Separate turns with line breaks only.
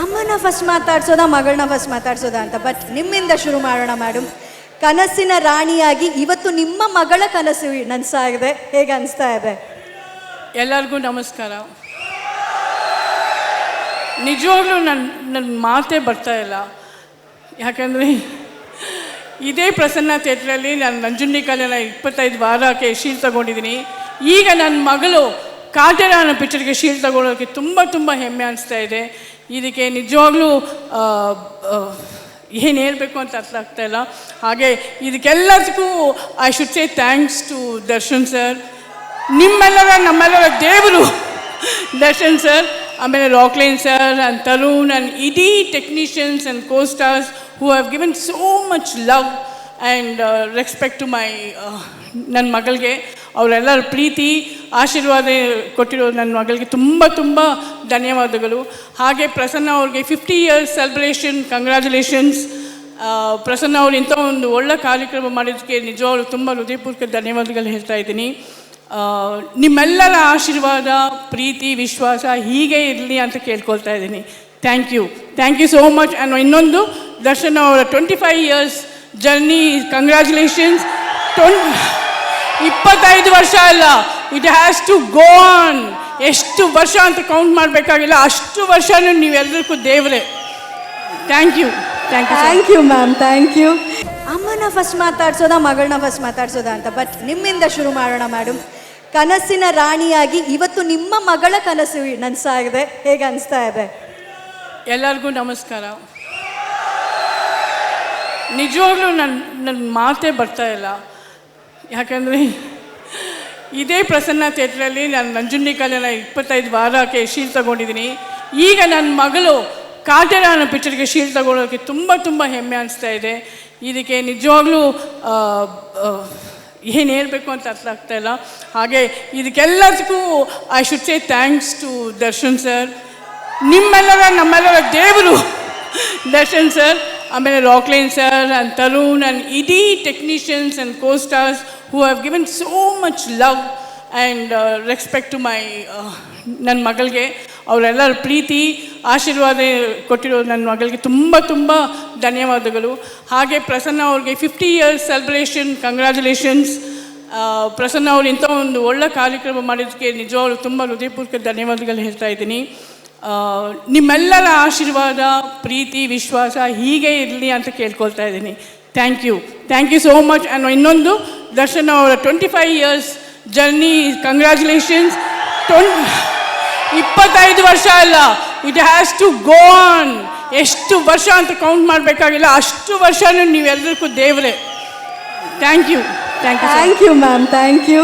ಅಮ್ಮನ ಫಸ್ಟ್ ಮಾತಾಡ್ಸೋದಾ, ಮಗಳನ್ನ ಫಸ್ಟ್ ಮಾತಾಡ್ಸೋದಾ ಅಂತ. ಬಟ್ ನಿಮ್ಮಿಂದ ಶುರು ಮಾಡೋಣ ಮೇಡಮ್ ಕನಸಿನ ರಾಣಿಯಾಗಿ ಇವತ್ತು ನಿಮ್ಮ ಮಗಳ ಕನಸು ನನ್ಸಾಗಿದೆ. ಹೇಗೆ ಅನಿಸ್ತಾ ಇದೆ?
ಎಲ್ಲರಿಗೂ ನಮಸ್ಕಾರ. ನಿಜವಾಗ್ಲೂ ನನ್ನ ನನ್ನ ಮಾತೇ ಬರ್ತಾ ಇಲ್ಲ. ಯಾಕಂದರೆ ಇದೇ ಪ್ರಸನ್ನ ಥಿಯೇಟ್ರಲ್ಲಿ ನಾನು ನಂಜುಂಡಿ ಕಲ್ಯಾಣ ಇಪ್ಪತ್ತೈದು ವಾರಕ್ಕೆ ಶೀಲ್ ತಗೊಂಡಿದ್ದೀನಿ. ಈಗ ನನ್ನ ಮಗಳು ಕಾಟರಾನ ಅನ್ನೋ ಪಿಕ್ಚರ್ಗೆ ಶೀಲ್ ತಗೊಳ್ಳೋಕ್ಕೆ ತುಂಬ ತುಂಬ ಹೆಮ್ಮೆ ಅನಿಸ್ತಾ ಇದೆ. ಇದಕ್ಕೆ ನಿಜವಾಗ್ಲೂ ಏನು ಹೇಳಬೇಕು ಅಂತ ಅರ್ಥ ಆಗ್ತಾ ಇಲ್ಲ. ಹಾಗೆ ಇದಕ್ಕೆಲ್ಲದಕ್ಕೂ I should say thanks to Darshan sir ನಿಮ್ಮೆಲ್ಲರ, ನಮ್ಮೆಲ್ಲರ ದೇವರು ದರ್ಶನ್ ಸರ್ ಆಮೇಲೆ Rockline sir and Tarun and ಇಡೀ technicians and co stars who have given so much love and respect to my ನನ್ನ ಮಗಳಿಗೆ. ಅವರೆಲ್ಲರ ಪ್ರೀತಿ, ಆಶೀರ್ವಾದ ಕೊಟ್ಟಿರೋ ನನ್ನ ಮಗಳಿಗೆ ತುಂಬ ತುಂಬ ಧನ್ಯವಾದಗಳು. ಹಾಗೆ ಪ್ರಸನ್ನ ಅವ್ರಿಗೆ fifty years celebration congratulations Prasanna ಅವರು ಇಂಥ ಒಂದು ಒಳ್ಳೆ ಕಾರ್ಯಕ್ರಮ ಮಾಡಿದ್ದಕ್ಕೆ ನಿಜವಾಗ್ಲು ತುಂಬ ಹೃದಯಪೂರ್ವಕ ಧನ್ಯವಾದಗಳು ಹೇಳ್ತಾ ಇದ್ದೀನಿ. ನಿಮ್ಮೆಲ್ಲರ ಆಶೀರ್ವಾದ, ಪ್ರೀತಿ, ವಿಶ್ವಾಸ ಹೀಗೆ ಇರಲಿ ಅಂತ ಕೇಳ್ಕೊಳ್ತಾ ಇದ್ದೀನಿ. Thank you thank you so much ಅನ್ನು ಇನ್ನೊಂದು, ದರ್ಶನ್ ಅವರ twenty five years journey congratulations twenty ಇಪ್ಪತ್ತೈದು ವರ್ಷ ಅಲ್ಲ. It has to go on ಎಷ್ಟು ವರ್ಷ ಅಂತ ಕೌಂಟ್ ಮಾಡಬೇಕಾಗಿಲ್ಲ. ಅಷ್ಟು ವರ್ಷನೂ ನೀವೆಲ್ಲರಿಗೂ ದೇವರೇ. Thank you thank you
thank you ma'am thank you ಅಮ್ಮನ ಫಸ್ಟ್ ಮಾತಾಡ್ಸೋದಾ ಮಗಳನ್ನ ಫಸ್ಟ್ ಮಾತಾಡ್ಸೋದ ಅಂತ? ಬಟ್ ನಿಮ್ಮಿಂದ ಶುರು ಮಾಡೋಣ ಮೇಡಮ್ ಕನಸಿನ ರಾಣಿಯಾಗಿ ಇವತ್ತು ನಿಮ್ಮ ಮಗಳ ಕನಸು ನನ್ಸಾಗಿದೆ. ಹೇಗೆ ಅನಿಸ್ತಾ ಇದೆ?
ಎಲ್ಲರಿಗೂ ನಮಸ್ಕಾರ. ನಿಜವಾಗ್ಲೂ ನನ್ನ ನನ್ನ ಮಾತೇ ಬರ್ತಾ ಇಲ್ಲ. ಯಾಕಂದರೆ ಇದೇ ಪ್ರಸನ್ನ ಥಿಯೇಟ್ರಲ್ಲಿ ನಾನು ನಂಜುಂಡಿ ಕಲ್ಯಾಣ ಇಪ್ಪತ್ತೈದು ವಾರಕ್ಕೆ ಶೀಲ್ ತಗೊಂಡಿದ್ದೀನಿ. ಈಗ ನನ್ನ ಮಗಳು ಕಾಟರಾನ ಅನ್ನೋ ಪಿಕ್ಚರ್ಗೆ ಶೀಲ್ ತಗೊಳ್ಳೋಕ್ಕೆ ತುಂಬ ತುಂಬ ಹೆಮ್ಮೆ ಅನಿಸ್ತಾ ಇದೆ. ಇದಕ್ಕೆ ನಿಜವಾಗ್ಲೂ ಏನು ಹೇಳಬೇಕು ಅಂತ ಅರ್ಥ ಆಗ್ತಾ ಇಲ್ಲ. ಹಾಗೆ ಇದಕ್ಕೆಲ್ಲದಕ್ಕೂ I should say thanks to Darshan sir ನಿಮ್ಮೆಲ್ಲರ, ನಮ್ಮೆಲ್ಲರ ದೇವರು ದರ್ಶನ್ ಸರ್ ಆಮೇಲೆ Rockline sir and Tarun and ಇಡೀ technicians and co stars who have given so much love and respect to my ನನ್ನ ಮಗಳಿಗೆ. ಅವರೆಲ್ಲರ ಪ್ರೀತಿ, ಆಶೀರ್ವಾದ ಕೊಟ್ಟಿರೋ ನನ್ನ ಮಗಳಿಗೆ ತುಂಬ ತುಂಬ ಧನ್ಯವಾದಗಳು. ಹಾಗೆ ಪ್ರಸನ್ನ ಅವ್ರಿಗೆ fifty years celebration congratulations Prasanna ಅವರು ಇಂಥ ಒಂದು ಒಳ್ಳೆ ಕಾರ್ಯಕ್ರಮ ಮಾಡಿದ್ದಕ್ಕೆ ನಿಜವಾಗ್ಲೂ ತುಂಬ ಹೃದಯಪೂರ್ವಕ ಧನ್ಯವಾದಗಳು ಹೇಳ್ತಾ ಇದ್ದೀನಿ. ನಿಮ್ಮೆಲ್ಲರ ಆಶೀರ್ವಾದ, ಪ್ರೀತಿ, ವಿಶ್ವಾಸ ಹೀಗೆ ಇರಲಿ ಅಂತ ಕೇಳ್ಕೊಳ್ತಾ ಇದ್ದೀನಿ. Thank you thank you so much and ಇನ್ನೊಂದು ದರ್ಶನ್ ಅವರ twenty five years journey congratulations twenty ಇಪ್ಪತ್ತೈದು ವರ್ಷ ಅಲ್ಲ. It has to go on ಎಷ್ಟು ವರ್ಷ ಅಂತ ಕೌಂಟ್ ಮಾಡಬೇಕಾಗಿಲ್ಲ. ಅಷ್ಟು ವರ್ಷನೂ ನೀವೆಲ್ಲರಿಗೂ ದೇವರೇ. Thank you thank you
thank you ma'am thank you